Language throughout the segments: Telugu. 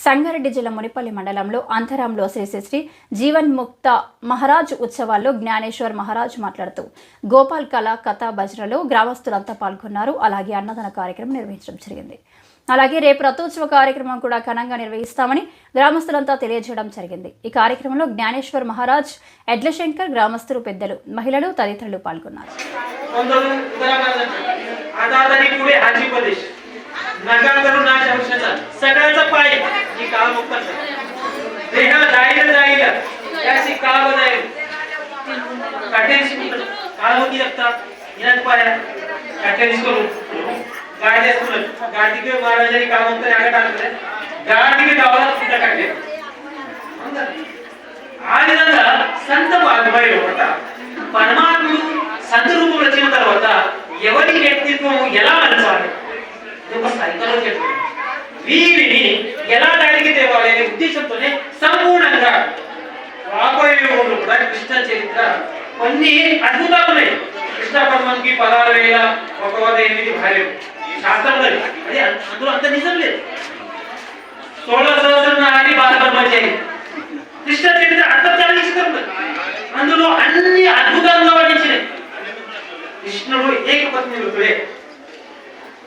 సంగారెడ్డి జిల్లా మునిపల్లి మండలంలో అంతరంలో శ్రీ శ్రీ శ్రీ జీవన్ ముక్త మహారాజ్ ఉత్సవాల్లో జ్ఞానేశ్వర్ మహారాజ్ మాట్లాడుతూ గోపాల్ కళ కథా భజనలో గ్రామస్తులంతా పాల్గొన్నారు అలాగే అన్నదాన కార్యక్రమం నిర్వహించడం జరిగింది అలాగే రేపు రథోత్సవ కార్యక్రమం కూడా ఘనంగా నిర్వహిస్తామని గ్రామస్తులంతా తెలియజేయడం జరిగింది ఈ కార్యక్రమంలో జ్ఞానేశ్వర్ మహారాజ్ ఎడ్లశంకర్ గ్రామస్తులు పెద్దలు మహిళలు తదితరులు పాల్గొన్నారు पंधरा उत्तराखंड आता आता ही पुढे हाजी प्रदेश नका करू नाश औषधा सगळ्याचा पाय ही काळ मुक्त देह जाईल जाईल त्याची काळ जाईल काटेरी काळ होती लागतात याच पाया काटेरी करू गाडी असतो गाडी के महाराजांनी काळ मुक्त यागा टाकले गाडी के गावाला सुद्धा काढले ఆదినంగా సంత బాధపడి ఒకట పరమాత్ముడు సంత రూపంలో వచ్చిన తర్వాత ఎవరి వ్యక్తిత్వం ఎలా మలచాలి ఇది ఒక సైకాలజీ వీరిని ఎలా అడిగితే తేవాలి అనే ఉద్దేశంతోనే సంపూర్ణంగా రాబోయే ఊళ్ళు కూడా కృష్ణ చరిత్ర కొన్ని అద్భుతాలు ఉన్నాయి కృష్ణ పరమానికి పదహారు వేల ఒక వంద ఎనిమిది భార్యలు. శాస్త్రం అది అందులో అంత నిజం లేదు. సోళ సహస్రం నాటి బాలబ్రహ్మచారి కృష్ణ చరిత్ర అర్థం అందులో అన్ని అద్భుతంగా వర్ణించినాయి కృష్ణుడు ఏకపత్ని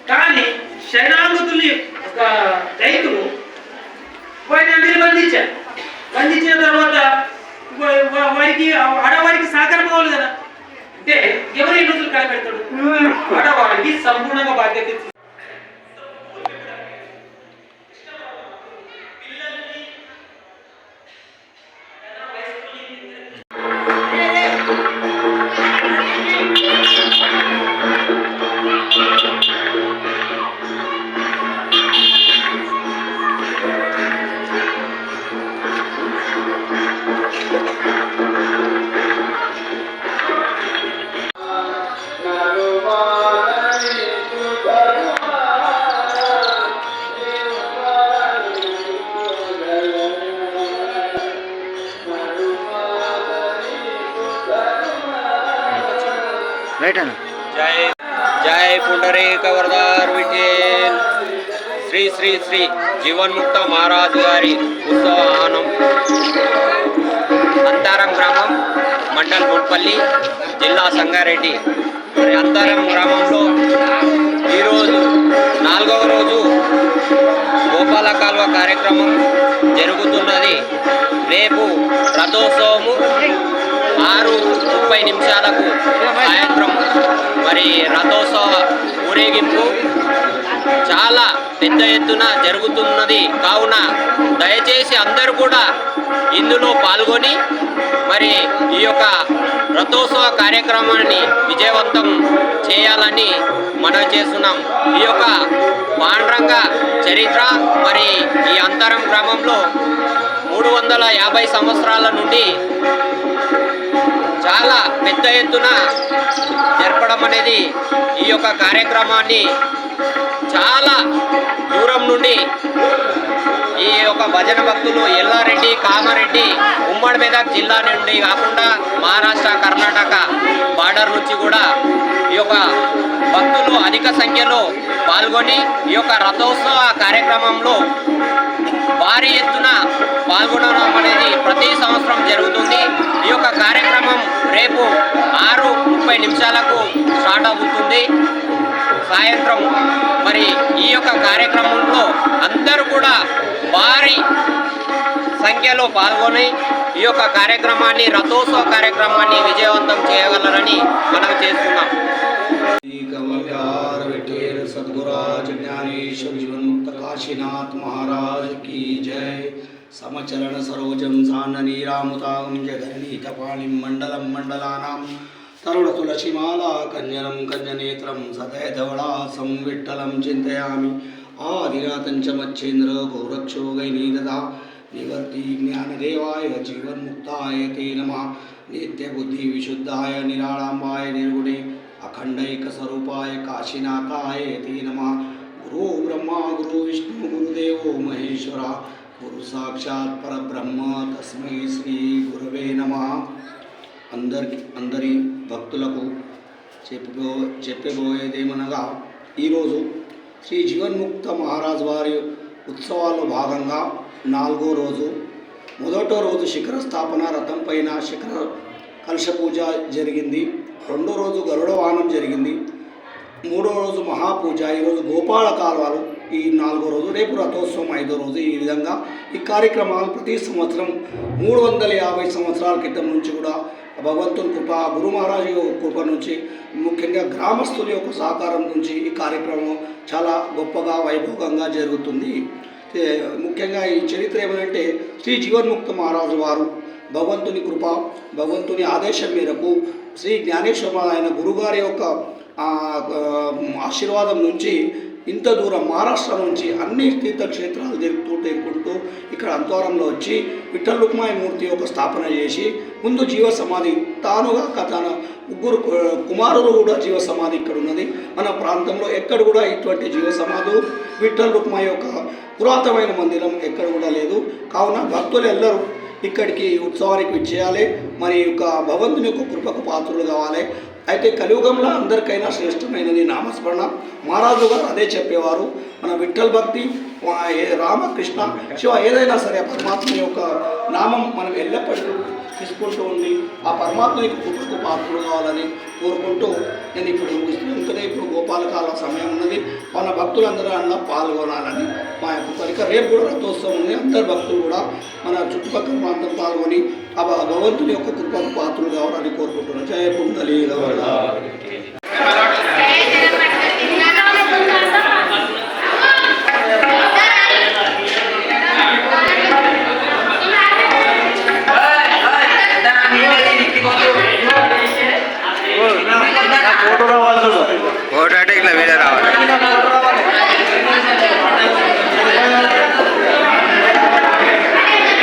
కానీ శరణాగతుల్ని ఒక రైతులు వారిని అందరినీ బంధించారు బంధించిన తర్వాత వారికి ఆడవారికి సహకారం కావాలి కదా. అంటే ఎవరు ఎన్ని రోజులు కలపెడతాడు ఆడవారికి సంపూర్ణంగా బాధ్యత రైట్ అన్న జై జై పుండరీక వరదార్ విఠేల్ శ్రీ శ్రీ శ్రీ జీవన్ముక్త మహారాజు గారి ఉత్సవానం అంతారం గ్రామం మండల్ మున్పల్లి జిల్లా సంగారెడ్డి. మరి అంతారం గ్రామంలో ఈరోజు నాలుగవ రోజు గోపాల కాల్వ కార్యక్రమం జరుగుతున్నది. రేపు రథోత్సవము ఆరు ముప్పై నిమిషాలకు రథోత్సవ ఊరేగింపు చాలా పెద్ద ఎత్తున జరుగుతున్నది. కావున దయచేసి అందరూ కూడా ఇందులో పాల్గొని మరి ఈ యొక్క రథోత్సవ కార్యక్రమాన్ని విజయవంతం చేయాలని మనవి చేస్తున్నాం. ఈ యొక్క పాండ్రంగ చరిత్ర మరి ఈ అంతరం గ్రామంలో మూడు వందల యాభై సంవత్సరాల నుండి చాలా పెద్ద ఎత్తున జరపడం అనేది ఈ యొక్క కార్యక్రమాన్ని చాలా దూరం నుండి ఈ యొక్క భజన భక్తులు ఎల్లారెడ్డి కామారెడ్డి ఉమ్మడి మెదక్ జిల్లా నుండి కాకుండా మహారాష్ట్ర కర్ణాటక బార్డర్ నుంచి కూడా ఈ యొక్క భక్తులు అధిక సంఖ్యలో పాల్గొని ఈ యొక్క రథోత్సవ కార్యక్రమంలో భారీ ఎత్తున పాల్గొనడం అనేది ప్రతి సంవత్సరం జరుగుతుంది. కార్యక్రమం రేపు ఆరు ముప్పై నిమిషాలకు స్టార్ట్ అవుతుంది. సాయంత్రం మరి ఈ యొక్క కార్యక్రమంలో అందరూ కూడా భారీ సంఖ్యలో పాల్గొని ఈ యొక్క కార్యక్రమాన్ని రథోత్సవ కార్యక్రమాన్ని విజయవంతం చేయగలరని మనం చేస్తున్నాం. సద్గురాజ జ్ఞానేశ్వర జీవన్ముక్త కాశీనాథ్ మహారాజ్ కీ జయ సమచరణ సరోజం జానని రాముతాం జగని కపాళిం మండలం మండలానాం తరుణ తులసిమాలా కన్యనం కన్యనేత్రం సదయ ధవళాసం విఠలం చింతయామి ఆదినాథం చ మచ్చేంద్ర గౌరక్షో గైనీదా निवर्ती ज्ञानदेवाय जीवन्मुक्ताय ते नमः। नित्यबुद्धिविशुद्धाय निराळाम्बाय निर्गुणे अखण्डैकस्वरूपाय काशीनाथाय ते नमः। गुरुब्रह्मा गुरुविष्णु गुरुदेवो महेश्वरा గురు సాక్షాత్ పరబ్రహ్మ తస్మై శ్రీ గురవే నమ అందరికి అందరి భక్తులకు చెప్పబో చెప్పబోయేదేమనగా ఈరోజు శ్రీ జీవన్ముక్త మహారాజ్ వారి ఉత్సవాల్లో భాగంగా నాలుగో రోజు మొదటో రోజు శిఖర స్థాపన రథం పైన శిఖర కలుష పూజ జరిగింది. రెండో రోజు గరుడవానం జరిగింది. మూడో రోజు మహాపూజ. ఈరోజు గోపాల కాలువలు ఈ నాలుగో రోజు రేపు రథోత్సవం ఐదో రోజు. ఈ విధంగా ఈ కార్యక్రమాలు ప్రతి సంవత్సరం మూడు వందల యాభై సంవత్సరాల క్రితం నుంచి కూడా భగవంతుని కృప గురు మహారాజు యొక్క కృప నుంచి ముఖ్యంగా గ్రామస్తుల యొక్క సహకారం నుంచి ఈ కార్యక్రమం చాలా గొప్పగా వైభవంగా జరుగుతుంది. ముఖ్యంగా ఈ చరిత్ర ఏమంటే శ్రీ జీవన్ముక్త మహారాజు వారు భగవంతుని కృప భగవంతుని ఆదేశం మేరకు శ్రీ జ్ఞానేశ్వర ఆయన గురుగారి యొక్క ఆశీర్వాదం నుంచి ఇంత దూరం మహారాష్ట్ర నుంచి అన్ని తీర్థక్షేత్రాలు తిరుగుతూ తిరుగుకుంటూ ఇక్కడ అంతవరంలో వచ్చి విఠల్ రుక్మాయి మూర్తి యొక్క స్థాపన చేసి ముందు జీవ సమాధి తానుగా కథన ముగ్గురు కుమారులు కూడా జీవ సమాధి ఇక్కడ ఉన్నది. మన ప్రాంతంలో ఎక్కడ కూడా ఇటువంటి జీవ సమాధులు విఠల్ రుక్మాయి యొక్క పురాతనమైన మందిరం ఎక్కడ కూడా లేదు. కావున భక్తులు ఎల్లరూ ఇక్కడికి ఉత్సవానికి విచ్చేయాలి. మరి యొక్క భగవంతుని యొక్క కృపకు పాత్రులు కావాలి. అయితే కలియుగంలో అందరికైనా శ్రేష్టమైనది నామస్మరణ. మహారాజు గారు అదే చెప్పేవారు. మన విఠల్ భక్తి రామకృష్ణ శివ ఏదైనా సరే పరమాత్మ యొక్క నామం మనం ఎల్లప్పటికీ తీసుకుంటూ ఉంది ఆ పరమాత్మ యొక్క కృపకు పాత్రలు కావాలని కోరుకుంటూ నేను ఇప్పుడు ముగిస్తున్నాను. ఇంకనే ఇప్పుడు గోపాలకాల సమయం ఉన్నది. మన భక్తులందరూ అన్న పాల్గొనాలని మా యొక్క కోరిక. రేపు కూడా రథోత్సవం ఉంది. అందరు భక్తులు కూడా మన చుట్టుపక్కల ప్రాంతం పాల్గొని ఆ భ- భగవంతుని యొక్క కృపకు పాత్రులు కావాలని కోరుకుంటున్నాను జయ కుండలి గౌరవ ఫోటో అంటే ఇట్లా వీడియో రావాలి